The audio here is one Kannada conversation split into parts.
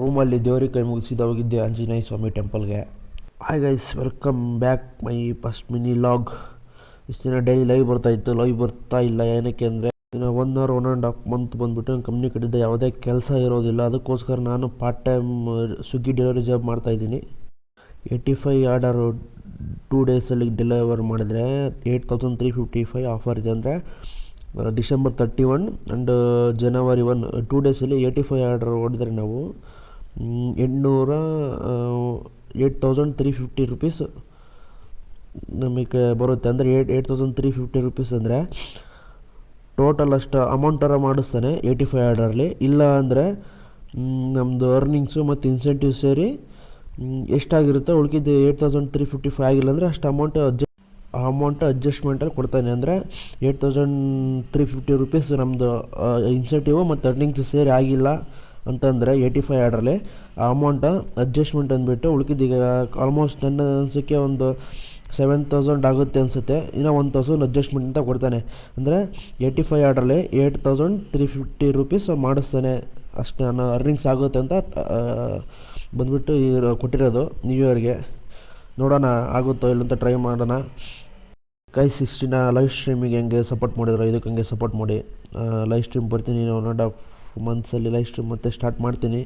ರೂಮಲ್ಲಿ ದೇವ್ರಿಗೆ ಕೈ ಮುಗಿಸಿದ ಹೋಗಿದ್ದೆ ಆಂಜನೇಯ ಸ್ವಾಮಿ ಟೆಂಪಲ್ಗೆ. Hi guys welcome back my first mini log ಇಷ್ಟು ದಿನ ಡೈಲಿ ಲೈವ್ ಬರ್ತಾ ಇತ್ತು ಲೈವ್ ಬರ್ತಾ ಇಲ್ಲ ಏನಕ್ಕೆ ಅಂದರೆ ಇನ್ನು one hour one and half month ಬಂದುಬಿಟ್ಟು ನಾನು ಕಂಪ್ನಿ ಕಡೆಯಿಂದ ಯಾವುದೇ ಕೆಲಸ ಇರೋದಿಲ್ಲ. ಅದಕ್ಕೋಸ್ಕರ ನಾನು part time Swiggy delivery job ಮಾಡ್ತಾಯಿದ್ದೀನಿ ಏಯ್ಟಿ ಫೈವ್ ಆರ್ಡರ್ ಟೂ ಡೇಸಲ್ಲಿ ಡೆಲಿವರ್ ಮಾಡಿದರೆ eight thousand three fifty five offer ಇದೆ ಅಂದರೆ December thirty one and January one two ಡೇಸಲ್ಲಿ ಏಯ್ಟಿ ಫೈವ್ ಆರ್ಡರ್ ಹೊಡೆದ್ರೆ ನಾವು ಎಂಟುನೂರ eight thousand three fifty rupees ನಮಗೆ ಬರುತ್ತೆ. ಅಂದರೆ eight eight thousand three fifty rupees ಅಂದರೆ ಟೋಟಲ್ ಅಷ್ಟು ಅಮೌಂಟರ ಮಾಡಿಸ್ತಾನೆ ಏಯ್ಟಿ ಫೈವ್ ಆರ್ಡರಲ್ಲಿ ಇಲ್ಲ ಅಂದರೆ ನಮ್ಮದು ಅರ್ನಿಂಗ್ಸು ಮತ್ತು ಇನ್ಸೆಂಟಿವ್ ಸೇರಿ ಎಷ್ಟಾಗಿರುತ್ತೋ? ಉಳ್ಕಿದ್ದು eight thousand three fifty five ಆಗಿಲ್ಲ ಅಂದರೆ ಅಷ್ಟು ಅಮೌಂಟ್ ಅಜ್ಜ ಅಮೌಂಟ್ ಅಡ್ಜಸ್ಟ್ಮೆಂಟಲ್ಲಿ ಕೊಡ್ತಾನೆ. ಅಂದರೆ eight thousand three fifty rupees ನಮ್ಮದು ಇನ್ಸೆಂಟಿವ್ ಮತ್ತು ಅರ್ನಿಂಗ್ಸ್ ಸೇರಿ ಆಗಿಲ್ಲ. ಅಂತಂದರೆ ಏಯ್ಟಿ ಫೈವ್ ಆರ್ಡ್ರಲ್ಲಿ ಆ ಅಮೌಂಟ ಅಡ್ಜಸ್ಟ್ಮೆಂಟ್ ಅಂದ್ಬಿಟ್ಟು ಉಳ್ಕಿದ್ದೀಗ ಆಲ್ಮೋಸ್ಟ್ ನನ್ನ ಅನಿಸಿಕೆ ಒಂದು ಸೆವೆನ್ ತೌಸಂಡ್ ಆಗುತ್ತೆ ಅನಿಸುತ್ತೆ. ಇನ್ನೂ ಒನ್ ತೌಸಂಡ್ ಅಡ್ಜಸ್ಟ್ಮೆಂಟ್ ಅಂತ ಕೊಡ್ತಾನೆ. ಅಂದರೆ eighty five ಆರ್ಡ್ರಲ್ಲಿ eight thousand three fifty rupees ಮಾಡಿಸ್ತಾನೆ. ಅಷ್ಟು ನಾನು ಅರ್ನಿಂಗ್ಸ್ ಆಗುತ್ತೆ ಅಂತ ಬಂದುಬಿಟ್ಟು ಕೊಟ್ಟಿರೋದು ನ್ಯೂ ಇಯರ್ಗೆ ನೋಡೋಣ, ಆಗುತ್ತೋ ಇಲ್ಲ ಅಂತ ಟ್ರೈ ಮಾಡೋಣ. ಕೈ ಸಿಕ್ಸ್ಟಿನ ಲೈವ್ ಸ್ಟ್ರೀಮಿಗೆ ಹೆಂಗೆ ಸಪೋರ್ಟ್ ಮಾಡಿದ್ರು, ಇದಕ್ಕೆ ಹಂಗೆ ಸಪೋರ್ಟ್ ಮಾಡಿ. ಲೈವ್ ಸ್ಟ್ರೀಮ್ ಬರ್ತೀನಿ ಒನ್ ಆ್ಯಂಡ್ ಮಂತ್ಸಲ್ಲಿ ಲೈವ್ ಸ್ಟ್ರೀಮ್ ಮತ್ತೆ ಸ್ಟಾರ್ಟ್ ಮಾಡ್ತೀನಿ.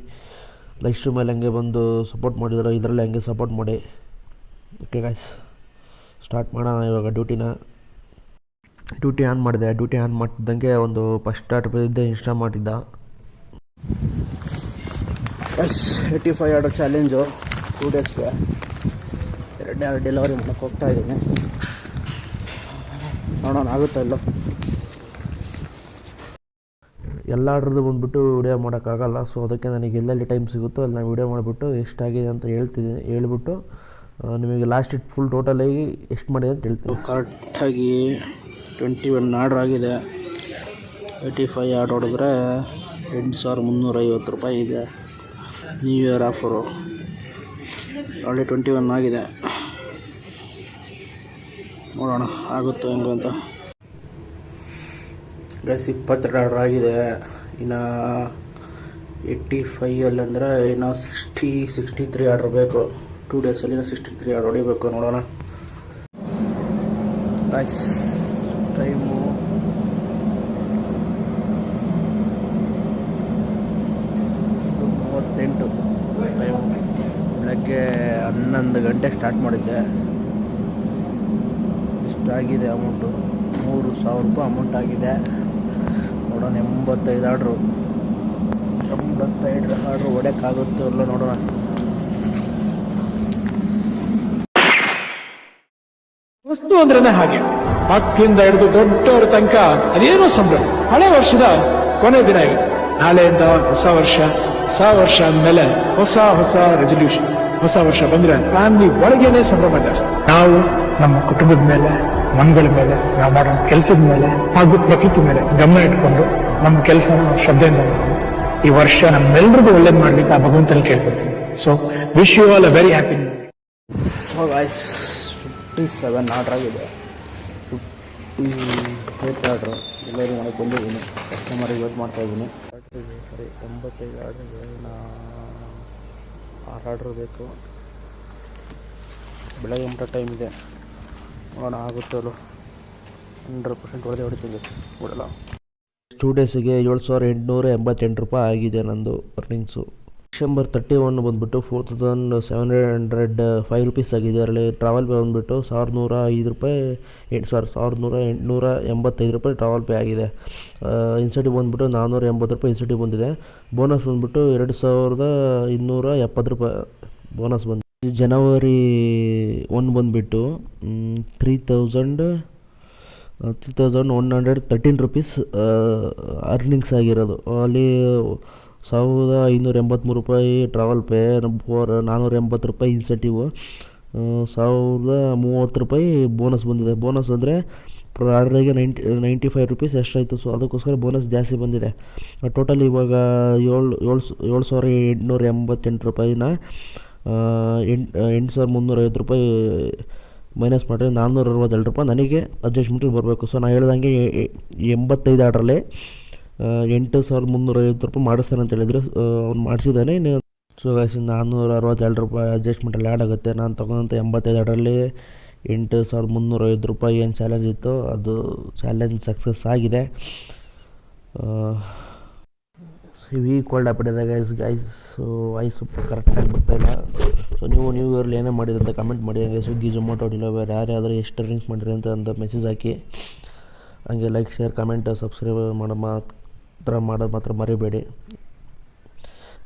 ಲೈವ್ ಸ್ಟ್ರೀಮಲ್ಲಿ ಹಂಗೆ ಬಂದು ಸಪೋರ್ಟ್ ಮಾಡಿದ್ರು, ಇದರಲ್ಲಿ ಹಂಗೆ ಸಪೋರ್ಟ್ ಮಾಡಿ. ಓಕೆ ಗಾಯ್ಸ್ ಸ್ಟಾರ್ಟ್ ಮಾಡೋಣ ಇವಾಗ ಡ್ಯೂಟಿನ ಡ್ಯೂಟಿ ಆನ್ ಮಾಡಿದೆ ಡ್ಯೂಟಿ ಆನ್ ಮಾಡ್ತಿದ್ದಂಗೆ ಒಂದು ಫಸ್ಟ್ ಸ್ಟಾರ್ಟ್ ಬಂದಿದ್ದೆ ಇನ್ಸ್ಟಾ ಮಾಡಿದ್ದ. Yes eighty five order challenge two ಡೇಸ್ಗೆ ಎರಡನೇ ಡೆಲಿವರಿ ಮಾಡೋಕ್ಕೆ ಹೋಗ್ತಾ ಇದ್ದೀನಿ ನೋಡೋಣ, ಆಗುತ್ತಾ ಇಲ್ಲೋ? ಎಲ್ಲ ಆರ್ಡ್ರದ್ದು ಬಂದುಬಿಟ್ಟು ವಿಡಿಯೋ ಮಾಡೋಕ್ಕಾಗಲ್ಲ. ಸೊ ಅದಕ್ಕೆ ನನಗೆ ಎಲ್ಲೆಲ್ಲಿ ಟೈಮ್ ಸಿಗುತ್ತೋ ಅಲ್ಲಿ ನಾನು ವಿಡಿಯೋ ಮಾಡಿಬಿಟ್ಟು ಎಷ್ಟಾಗಿದೆ ಅಂತ ಹೇಳ್ತಿದ್ದೀನಿ, ಹೇಳ್ಬಿಟ್ಟು ನಿಮಗೆ ಲಾಸ್ಟ್ ಇಟ್ ಫುಲ್ ಟೋಟಲಾಗಿ ಎಷ್ಟು ಮಾಡಿದೆ ಅಂತ ಹೇಳ್ತೀನಿ. ಕರೆಕ್ಟಾಗಿ ಟ್ವೆಂಟಿ ಒನ್ ಆರ್ಡ್ರ್ ಆಗಿದೆ. ಏಯ್ಟಿ ಫೈ ಆರ್ಡ್ರ್ ಹೊಡೆದ್ರೆ ಎಂಟು ಸಾವಿರ ಮುನ್ನೂರೈವತ್ತು ರೂಪಾಯಿ ಇದೆ. New year offer already twenty one ಆಗಿದೆ. ನೋಡೋಣ, ಆಗುತ್ತೋ ಹೆಂಗೋ ಅಂತ. ಗೈಸ್, ಇಪ್ಪತ್ತೆರಡು ಆಗಿದೆ. ಇನ್ನು ಏಯ್ಟಿ ಫೈಯಲ್ಲಿ ಅಂದರೆ ಇನ್ನು ಸಿಕ್ಸ್ಟಿ ಸಿಕ್ಸ್ಟಿ ತ್ರೀ ಆರ್ಡ್ರ್ ಬೇಕು ಟೂ ಡೇಸಲ್ಲಿ ಸಿಕ್ಸ್ಟಿ ತ್ರೀ ಆರ್ಡ್ರ್ ಹೊಡಿಬೇಕು ನೋಡೋಣ. ಗೈಸ್ ಟೈಮು ಮೂವತ್ತೆಂಟು. ಟೈಮು ಬೆಳಗ್ಗೆ ಹನ್ನೊಂದು ಗಂಟೆ ಸ್ಟಾರ್ಟ್ ಮಾಡಿದ್ದೆ. ಇಷ್ಟಾಗಿದೆ ಅಮೌಂಟು ಮೂರು ಸಾವಿರ ರೂಪಾಯಿ ಅಮೌಂಟ್ ಆಗಿದೆ. ನೋಡೋಣ ಎಂಬತ್ತೈದು ಆರ್ಡ್ರು ಎಂಬತ್ತೈದು ಆರ್ಡ್ರು ಹೊಡೆಯೋಕ್ಕಾಗುತ್ತೋ ಇಲ್ಲ ನೋಡೋಣ. ವಸ್ತು ಅಂದ್ರೆ ಹಾಗೆ. ಮಕ್ಕಳಿಂದ ಹಿಡಿದು ದೊಡ್ಡವರ ತನಕ ಅದೇನೋ ಸಂಭ್ರಮ. ಹಳೆ ವರ್ಷದ ಕೊನೆ ದಿನ ಇದೆ. ನಾಳೆಯಿಂದ ಹೊಸ ವರ್ಷ ಹೊಸ ವರ್ಷ ಅಂದಮೇಲೆ ಹೊಸ ಹೊಸ ರೆಸೊಲ್ಯೂಷನ್ ಹೊಸ ವರ್ಷ ಬಂದ್ರೆ ಫ್ಯಾಮಿಲಿ ಒಳಗೇನೆ ಸಂಭ್ರಮ ಜಾಸ್ತಿ. ನಾವು ನಮ್ಮ ಕುಟುಂಬದ ಮೇಲೆ ಮನ್ಗಳ ಮೇಲೆ ನಾವು ಮಾಡೋ ಕೆಲಸದ ಮೇಲೆ ಹಾಗೂ ಪ್ರಕೃತಿ ಮೇಲೆ ಗಮನ ಇಟ್ಕೊಂಡು ನಮ್ಮ ಕೆಲಸ ಶ್ರದ್ಧೆಯಿಂದ. ಈ ವರ್ಷ ನಮ್ಮೆಲ್ರಿಗೂ ಒಳ್ಳೇದು ಮಾಡ್ಲಿಕ್ಕೆ ಆ ಭಗವಂತನ ಕೇಳ್ಕೊತೀನಿ so wish you all a very happy so guys fifty seven order ಆಗಿದೆ ಫಿಫ್ಟಿ ಏಟ್ ಆರ್ಡ್ರು ಡೆಲಿವರಿ ಮಾಡೋಕ್ಕೆ ಬಂದಿದ್ದೀನಿ ಕಸ್ಟಮರಿಗೆ ವೇಟ್ ಮಾಡ್ತಾ ಇದ್ದೀನಿ. ಎಂಬತ್ತೈದು ಆರ್ಡ್ರಿಗೆ ನಾ ಆರು ಆರ್ಡ್ರ್ ಬೇಕು. ಬೆಳಗ್ಗೆ ಮಟ್ಟ ಟೈಮ್ ಇದೆ. ನೋಡೋಣ ಆಗುತ್ತಲ್ಲ ಹಂಡ್ರೆಡ್ ಪರ್ಸೆಂಟ್ ಹೊಡೆದೇ ಹೊಡಿತೀನಿ ಬಿಡಲ್ಲ. ಟೂ ಡೇಸಿಗೆ ಏಳು ಸಾವಿರ ಎಂಟುನೂರ ಎಂಬತ್ತೆಂಟು ರೂಪಾಯಿ ಆಗಿದೆ ನಂದು ಅರ್ನಿಂಗ್ಸು ಡಿಸೆಂಬರ್ ತರ್ಟಿ ಒನ್ ಬಂದುಬಿಟ್ಟು four thousand seven hundred five rupees ಆಗಿದೆ. ಅದರಲ್ಲಿ ಟ್ರಾವೆಲ್ ಪೇ ಬಂದುಬಿಟ್ಟು ಸಾವಿರದ ನೂರ ಐದು ರೂಪಾಯಿ, ಎಂಟು ಸಾವಿರ ಸಾವಿರದ ನೂರ ಎಂಟುನೂರ ಎಂಬತ್ತೈದು ರೂಪಾಯಿ ಟ್ರಾವೆಲ್ ಪೇ ಆಗಿದೆ. ಇನ್ಸೆಂಟಿವ್ ಬಂದುಬಿಟ್ಟು ನಾನ್ನೂರ ಎಂಬತ್ತು ರೂಪಾಯಿ ಇನ್ಸೆಂಟಿವ್ ಬಂದಿದೆ. ಬೋನಸ್ ಬಂದುಬಿಟ್ಟು ಎರಡು ಸಾವಿರದ ಇನ್ನೂರ ಎಪ್ಪತ್ತು ರೂಪಾಯಿ ಬೋನಸ್ ಬಂದು ಜನವರಿ ಒನ್ ಬಂದುಬಿಟ್ಟು three thousand three thousand one hundred thirteen rupees earnings ಆಗಿರೋದು. ಅಲ್ಲಿ ಸಾವಿರದ ಐನೂರ ಎಂಬತ್ತ್ಮೂರು ರೂಪಾಯಿ ಟ್ರಾವೆಲ್ ಪೇ ಫೋರ್ ನಾನ್ನೂರ ಎಂಬತ್ತು ರೂಪಾಯಿ ಇನ್ಸೆಂಟಿವು ಸಾವಿರದ ಮೂವತ್ತು ರೂಪಾಯಿ ಬೋನಸ್ ಬಂದಿದೆ. ಬೋನಸ್ ಅಂದರೆ ಪರ್ ಆರ್ಡ್ರಿಗೆ ನೈಂಟಿ ನೈಂಟಿ ಫೈವ್ ರುಪೀಸ್ ಎಷ್ಟಾಯಿತು ಸೊ ಅದಕ್ಕೋಸ್ಕರ ಬೋನಸ್ ಜಾಸ್ತಿ ಬಂದಿದೆ. ಟೋಟಲ್ ಇವಾಗ ಏಳು ಏಳು ಏಳು ಸಾವಿರ ಎಂಟುನೂರ ಎಂಬತ್ತೆಂಟು ರೂಪಾಯಿನ ಎಂಟು ಎಂಟು ಸಾವಿರದ ಮುನ್ನೂರೈವತ್ತು ರೂಪಾಯಿ ಮೈನಸ್ ಮಾಡಿದ್ರೆ ನಾನ್ನೂರ ಅರವತ್ತೆರಡು ರೂಪಾಯಿ. ನನಗೆ ಅಡ್ಜಸ್ಟ್ಮೆಂಟಿಗೆ ಬರಬೇಕು. ಸೊ ನಾನು ಹೇಳ್ದಂಗೆ ಎಂಬತ್ತೈದು ಆರ್ಡ್ರಲ್ಲಿ ಎಂಟು ಸಾವಿರದ ಮುನ್ನೂರೈವತ್ತು ರೂಪಾಯಿ ಮಾಡಿಸ್ತಾನೆ ಅಂತ ಹೇಳಿದ್ರು. ಅವ್ನು ಮಾಡಿಸಿದ್ದಾನೆ. ಇನ್ನು ಸೊ ಗೈಸ್ ನಾನ್ನೂರ ಅರವತ್ತೆರಡು ರೂಪಾಯಿ ಅಡ್ಜಸ್ಟ್ಮೆಂಟಲ್ಲಿ ಆ್ಯಡ್ ಆಗುತ್ತೆ. ನಾನು ತೊಗೊಂಡಂಥ ಎಂಬತ್ತೈದರಲ್ಲಿ ಎಂಟು ಸಾವಿರದ ಮುನ್ನೂರೈವತ್ತು ರೂಪಾಯಿ ಏನು ಚಾಲೆಂಜ್ ಇತ್ತು ಅದು ಚಾಲೆಂಜ್ ಸಕ್ಸಸ್ ಆಗಿದೆ. ಸಿವಿ ಕೋಲ್ಡ್ ಆಗ್ಬಿಟ್ಟಿದೆ ಗೈಸ್ ಗೈಸ್ ಸೊ ವಾಯ್ಸು ಕರೆಕ್ಟಾಗಿ ಬರ್ತಾಯಿಲ್ಲ ಸೊ ನೀವು ನ್ಯೂ ಇಯರ್ಲಿ ಏನೇ ಮಾಡಿರಿ ಅಂತ ಕಮೆಂಟ್ ಮಾಡಿ. ಹಂಗೆ ಸ್ವಿಗ್ಗಿ ಜೊಮೊಟೊ ಬೇರೆ ಯಾರ್ಯಾದರೂ ಎಷ್ಟು ಡ್ರಿಂಕ್ಸ್ ಮಾಡಿರಿ ಅಂತ ಅಂತ ಮೆಸೇಜ್ ಹಾಕಿ. ಹಂಗೆ ಲೈಕ್ ಶೇರ್ ಕಮೆಂಟ್ ಸಬ್ಸ್ಕ್ರೈಬ್ ಮಾಡೋ ಮಾತ್ರ ಮಾಡೋದು ಮಾತ್ರ ಮರಿಬೇಡಿ.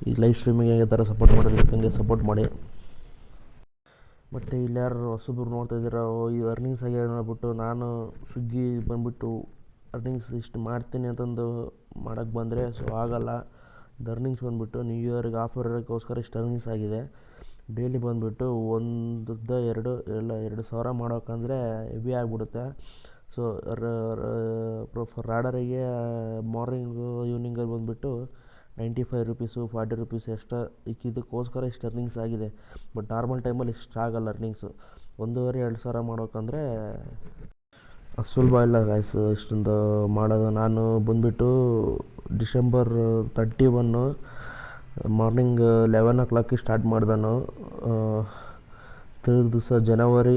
ಈ ಲೈವ್ ಸ್ಟ್ರೀಮಿಂಗ್ ಹೇಗೆ ಥರ ಸಪೋರ್ಟ್ ಮಾಡೋದಕ್ಕೆ ಹಂಗೆ ಸಪೋರ್ಟ್ ಮಾಡಿ. ಮತ್ತು ಇಲ್ಲಿ ಯಾರು ಹೊಸಬ್ರು ನೋಡ್ತಾ ಇದ್ದೀರ? ಈ ಅರ್ನಿಂಗ್ಸ್ ಆಗ್ಯಾರ ನೋಡ್ಬಿಟ್ಟು ನಾನು ಸ್ವಿಗ್ಗಿ ಬಂದುಬಿಟ್ಟು ಅರ್ನಿಂಗ್ಸ್ ಇಷ್ಟು ಮಾಡ್ತೀನಿ ಅಂತಂದು ಮಾಡೋಕ್ಕೆ ಬಂದರೆ ಸೊ ಆಗಲ್ಲ. ಅರ್ನಿಂಗ್ಸ್ ಬಂದುಬಿಟ್ಟು ನ್ಯೂ ಇಯರ್ಗೆ ಆಫರ್ ಇರೋಕ್ಕೋಸ್ಕರ ಇಷ್ಟು ಅರ್ನಿಂಗ್ಸ್ ಆಗಿದೆ. ಡೈಲಿ ಬಂದುಬಿಟ್ಟು ಒಂದುದ್ದ ಎರಡು, ಎಲ್ಲ ಎರಡು ಸಾವಿರ ಮಾಡೋಕ್ಕಂದರೆ ಹೆವಿ ಆಗಿಬಿಡುತ್ತೆ. ಸೊ ರಾಡರಿಗೆ ಮಾರ್ನಿಂಗು ಈವ್ನಿಂಗಲ್ಲಿ ಬಂದುಬಿಟ್ಟು ninety five rupees forty rupees ಎಷ್ಟು ಇಕ್ಕಿದ್ದಕ್ಕೋಸ್ಕರ ಇಷ್ಟು ಅರ್ನಿಂಗ್ಸ್ ಆಗಿದೆ. ಬಟ್ ನಾರ್ಮಲ್ ಟೈಮಲ್ಲಿ ಇಷ್ಟು ಆಗಲ್ಲ ಅರ್ನಿಂಗ್ಸು ಒಂದೂವರೆ, ಎರಡು ಸಾವಿರ ಮಾಡೋಕ್ಕಂದರೆ ಸುಲಭ ಇಲ್ಲ ಗಾಯ್ಸ್ ಇಷ್ಟೊಂದು ಮಾಡೋದು. ನಾನು ಬಂದುಬಿಟ್ಟು December thirty one morning eleven ಓ ಕ್ಲಾಕಿಗೆ ಸ್ಟಾರ್ಟ್ ಮಾಡ್ದನು ತಿರ್ಗಿ ದಿವಸ ಜನವರಿ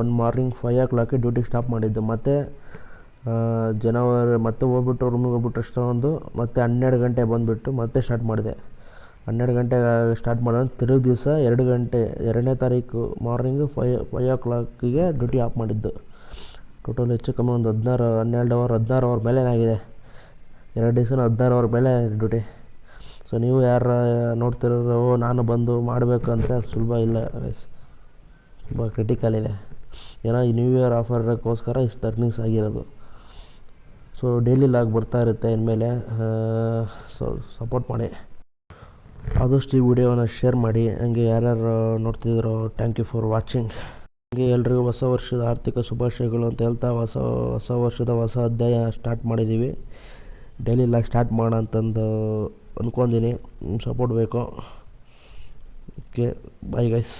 ಒನ್ ಮಾರ್ನಿಂಗ್ ಫೈವ್ ಓ ಕ್ಲಾಕಿಗೆ ಡ್ಯೂಟಿಗೆ ಸ್ಟಾಪ್ ಮಾಡಿದ್ದು. ಮತ್ತು ಜನವರಿ ಮತ್ತೆ ಹೋಗ್ಬಿಟ್ಟು ರೂಮಿಗೆ ಹೋಗ್ಬಿಟ್ಟು ಅಷ್ಟೊಂದು ಮತ್ತೆ ಹನ್ನೆರಡು ಗಂಟೆ ಬಂದುಬಿಟ್ಟು ಮತ್ತೆ ಸ್ಟಾರ್ಟ್ ಮಾಡಿದೆ. ಹನ್ನೆರಡು ಗಂಟೆಗೆ ಸ್ಟಾರ್ಟ್ ಮಾಡೋದು ತಿರುಗಿ ದಿವಸ ಎರಡು ಗಂಟೆ, ಎರಡನೇ ತಾರೀಕು ಮಾರ್ನಿಂಗು ಫೈವ್ ಫೈವ್ ಓ ಕ್ಲಾಕಿಗೆ ಡ್ಯೂಟಿ ಆಫ್ ಮಾಡಿದ್ದು. ಟೋಟಲ್ ಹೆಚ್ಚು ಕಮ್ಮಿ ಒಂದು ಹದಿನಾರು, ಹನ್ನೆರಡು ಅವರ್ ಹದಿನಾರು ಅವರ್ ಮೇಲೆ ಆಗಿದೆ ಎರಡು ದಿವ್ಸ ಹದಿನಾರು ಅವರ್ ಮೇಲೆ ಡ್ಯೂಟಿ ಸೊ ನೀವು ಯಾರು ನೋಡ್ತಿರೋ ನಾನು ಬಂದು ಮಾಡಬೇಕು ಅಂತ ಸುಲಭ ಇಲ್ಲ ಗೈಸ್ ತುಂಬ ಕ್ರಿಟಿಕಲ್ ಇದೆ. ಏನೋ ಈ ನ್ಯೂ ಇಯರ್ ಆಫರ್ ಇರೋಕ್ಕೋಸ್ಕರ ಇಷ್ಟು ಅರ್ನಿಂಗ್ಸ್ ಆಗಿರೋದು. ಸೊ ಡೈಲಿ ಲಾಗ್ ಬರ್ತಾ ಇರುತ್ತೆ ಇನ್ಮೇಲೆ. ಸೊ ಸಪೋರ್ಟ್ ಮಾಡಿ. ಆದಷ್ಟು ಈ ವಿಡಿಯೋನ ಶೇರ್ ಮಾಡಿ. ಹಂಗೆ ಯಾರ್ಯಾರು ನೋಡ್ತಿದ್ದೀರೋ ಥ್ಯಾಂಕ್ ಯು ಫಾರ್ ವಾಚಿಂಗ್ ಹಂಗೆ ಎಲ್ರಿಗೂ ಹೊಸ ವರ್ಷದ ಆರ್ಥಿಕ ಶುಭಾಶಯಗಳು ಅಂತ ಹೇಳ್ತಾ ಹೊಸ ಹೊಸ ವರ್ಷದ ಹೊಸ ಅಧ್ಯಾಯ ಸ್ಟಾರ್ಟ್ ಮಾಡಿದ್ದೀವಿ. ಡೈಲಿ ಲಾಗ್ ಸ್ಟಾರ್ಟ್ ಮಾಡೋಣ ಅಂತಂದು ನಿಮ್ಮ ಸಪೋರ್ಟ್ ಬೇಕು. Okay bye guys